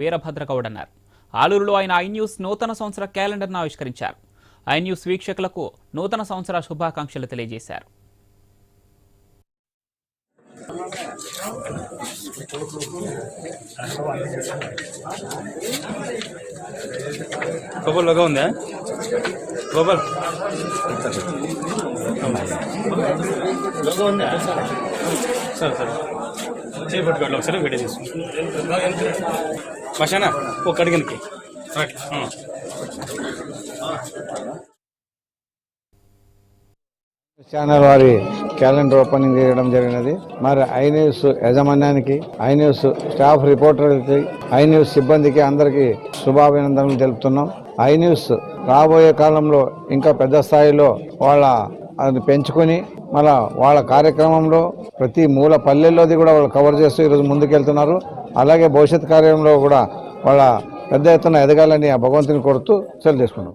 వీరభద్రగౌడ్ అన్నారు ఆలూరులో ఆయన iNews news నూతన సంవత్సర క్యాలెండర్ను ఆవిష్కరించారు. ఐన్యూస్ వీక్షకులకు నూతన సంవత్సర శుభాకాంక్షలు తెలియజేశారు. గోపాల్ ఉందా? గోపాల్. ఉందా? సరే సరే. ఒకసారి వీడియో తీసుకుంటాం మషానా ఒక అడిగినకి. ఛానల్ వారి క్యాలెండర్ ఓపెనింగ్ చేయడం జరిగినది. మరి ఐ న్యూస్ యాజమాన్యానికి ఐ న్యూస్ స్టాఫ్ రిపోర్టర్లకి ఐ న్యూస్ సిబ్బందికి అందరికీ శుభాభినందనలు తెలుపుతున్నాం. ఐ న్యూస్ రాబోయే కాలంలో ఇంకా పెద్ద స్థాయిలో వాళ్ళ అది పెంచుకొని మళ్ళా వాళ్ళ కార్యక్రమంలో ప్రతి మూల పల్లెల్లోది కూడా వాళ్ళు కవర్ చేస్తూ ఈరోజు ముందుకెళ్తున్నారు. అలాగే భవిష్యత్ కార్యంలో కూడా వాళ్ళ పెద్ద ఎత్తున ఎదగాలని ఆ భగవంతుని కోరుతూ సెలవు చేసుకున్నాం